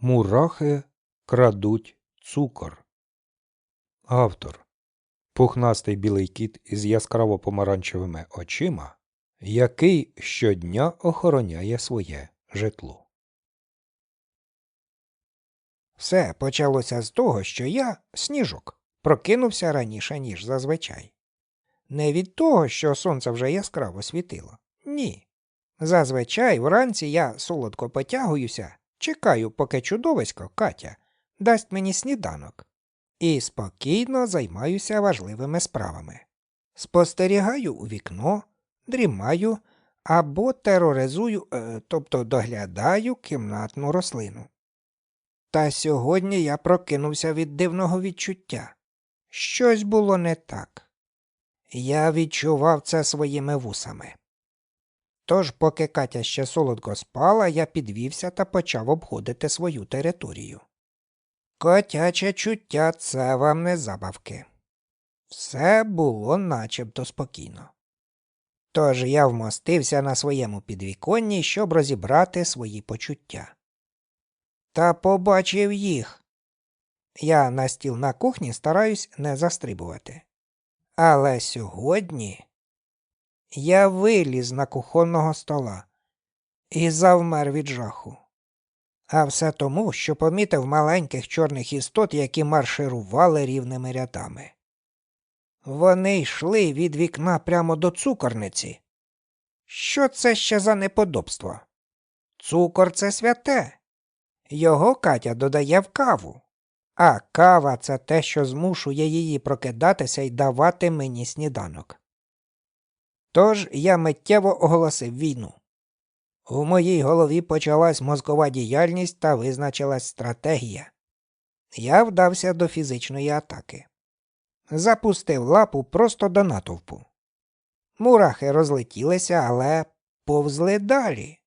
Мурахи крадуть цукор. Автор Пухнастий білий кіт із яскраво помаранчевими очима, який щодня охороняє своє житло. Все почалося з того, що я, сніжок, прокинувся раніше, ніж зазвичай. Не від того, що сонце вже яскраво світило. Ні. Зазвичай вранці я солодко потягуюся, чекаю, поки чудовисько Катя дасть мені сніданок, і спокійно займаюся важливими справами. Спостерігаю у вікно, дрімаю або тероризую, е, тобто доглядаю кімнатну рослину. Та сьогодні я прокинувся від дивного відчуття. Щось було не так. Я відчував це своїми вусами. Тож, поки Катя ще солодко спала, я підвівся та почав обходити свою територію. Котяче чуття це вам не забавки. Все було начебто спокійно. Тож я вмостився на своєму підвіконні, щоб розібрати свої почуття. Та побачив їх. Я на стіл на кухні стараюсь не застрибувати. Але сьогодні я виліз на кухонного стола і завмер від жаху. А все тому, що помітив маленьких чорних істот, які марширували рівними рядами. Вони йшли від вікна прямо до цукорниці. Що це ще за неподобство? Цукор це святе. Його Катя додає в каву, а кава це те, що змушує її прокидатися і давати мені сніданок. Тож я миттєво оголосив війну. У моїй голові почалась мозкова діяльність та визначилась стратегія. Я вдався до фізичної атаки. Запустив лапу просто до натовпу. Мурахи розлетілися, але повзли далі.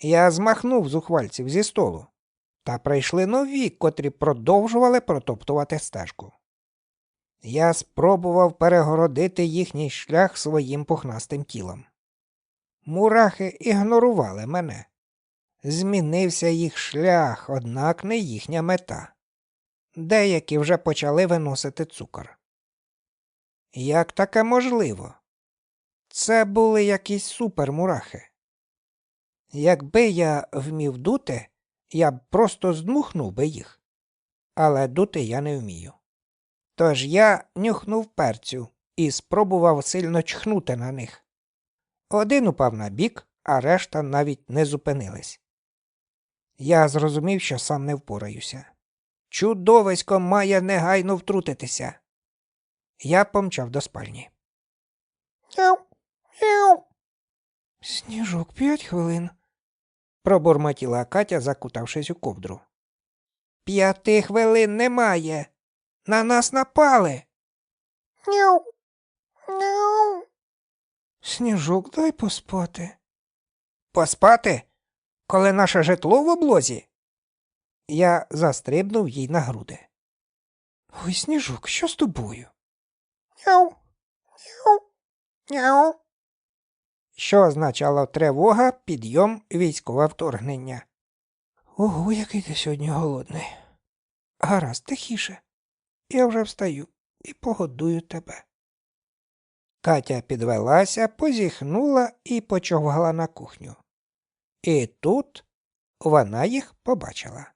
Я змахнув зухвальців зі столу, та прийшли нові, котрі продовжували протоптувати стежку. Я спробував перегородити їхній шлях своїм пухнастим тілом. Мурахи ігнорували мене. Змінився їх шлях, однак не їхня мета. Деякі вже почали виносити цукор. Як таке можливо? Це були якісь супермурахи. Якби я вмів дути, я б просто здмухнув би їх. Але дути я не вмію. Тож я нюхнув перцю і спробував сильно чхнути на них. Один упав на бік, а решта навіть не зупинились. Я зрозумів, що сам не впораюся. Чудовисько має негайно втрутитися. Я помчав до спальні. Яу, яу. Сніжок п'ять хвилин, пробурмотіла Катя, закутавшись у ковдру. П'яти хвилин немає. На нас напали. Няу. Няу. Сніжок, дай поспати. Поспати? Коли наше житло в облозі? Я застрибнув їй на груди. Ой, сніжок, що з тобою? Няу. Няу. Няу. Що означало тривога, підйом, військове вторгнення. Ого, який ти сьогодні голодний. Гаразд, тихіше. Я вже встаю і погодую тебе. Катя підвелася, позіхнула і почовгала на кухню. І тут вона їх побачила.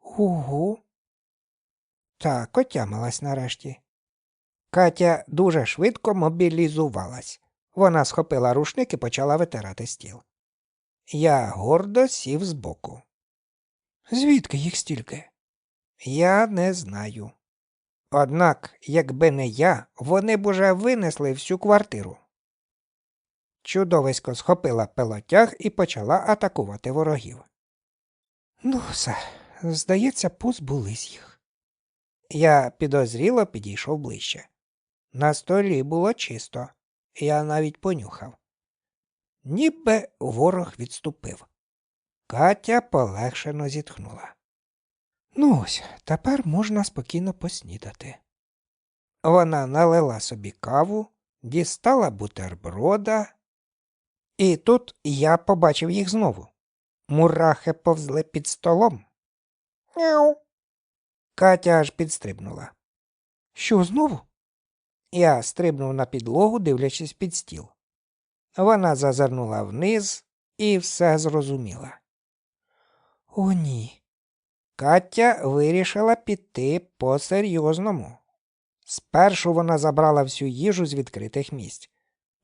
Угу. Так, отямилась нарешті. Катя дуже швидко мобілізувалась. Вона схопила рушник і почала витирати стіл. Я гордо сів збоку. Звідки їх стільки? Я не знаю. Однак, якби не я, вони б уже винесли всю квартиру. Чудовисько схопила пилотяг і почала атакувати ворогів. Ну, все, здається, позбулись їх. Я підозріло підійшов ближче. На столі було чисто, я навіть понюхав. Ніби ворог відступив. Катя полегшено зітхнула. Ну ось, тепер можна спокійно поснідати. Вона налила собі каву, дістала бутерброда, і тут я побачив їх знову. Мурахи повзли під столом. Няу. Катя аж підстрибнула. Що знову? Я стрибнув на підлогу, дивлячись під стіл. Вона зазирнула вниз і все зрозуміла. О, ні. Катя вирішила піти по-серйозному. Спершу вона забрала всю їжу з відкритих місць,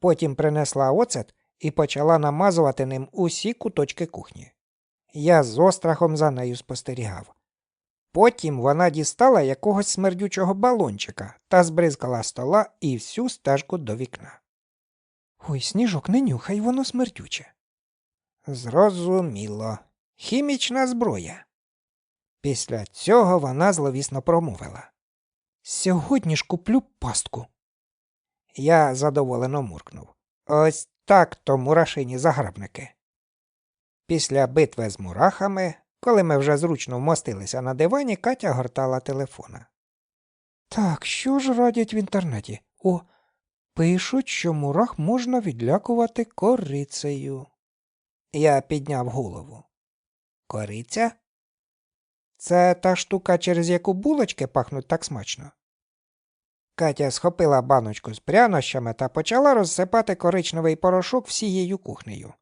потім принесла оцет і почала намазувати ним усі куточки кухні. Я з острахом за нею спостерігав. Потім вона дістала якогось смердючого балончика та збризкала стола і всю стежку до вікна. Ой, сніжок, не нюхай, воно смердюче. Зрозуміло. Хімічна зброя. Після цього вона зловісно промовила. Сьогодні ж куплю пастку. Я задоволено муркнув. Ось так то мурашині заграбники. Після битви з мурахами, коли ми вже зручно вмостилися на дивані, Катя гортала телефона. Так, що ж радять в інтернеті? О, пишуть, що мурах можна відлякувати корицею. Я підняв голову. Кориця? Це та штука, через яку булочки пахнуть так смачно. Катя схопила баночку з прянощами та почала розсипати коричневий порошок всією кухнею.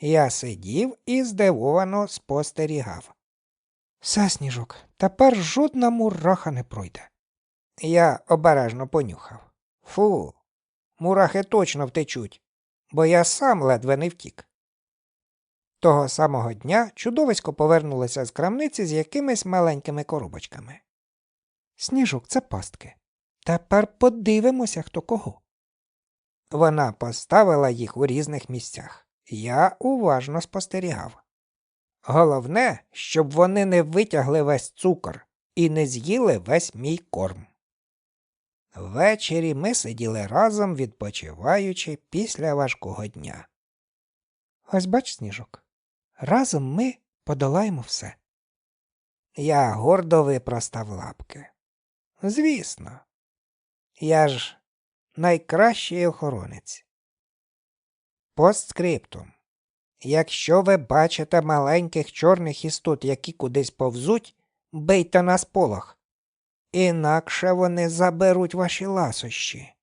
Я сидів і здивовано спостерігав. Все, сніжок, тепер жодна мураха не пройде. Я обережно понюхав. Фу, мурахи точно втечуть, бо я сам ледве не втік. Того самого дня чудовисько повернулося з крамниці з якимись маленькими коробочками. Сніжок, це пастки. Тепер подивимося, хто кого. Вона поставила їх у різних місцях. Я уважно спостерігав. Головне, щоб вони не витягли весь цукор і не з'їли весь мій корм. Ввечері ми сиділи разом, відпочиваючи після важкого дня. Ось бач, сніжок, разом ми подолаємо все. Я гордо випростав лапки. Звісно, я ж найкращий охоронець. Постскриптум. Якщо ви бачите маленьких чорних істот, які кудись повзуть, бийте на сполох. Інакше вони заберуть ваші ласощі.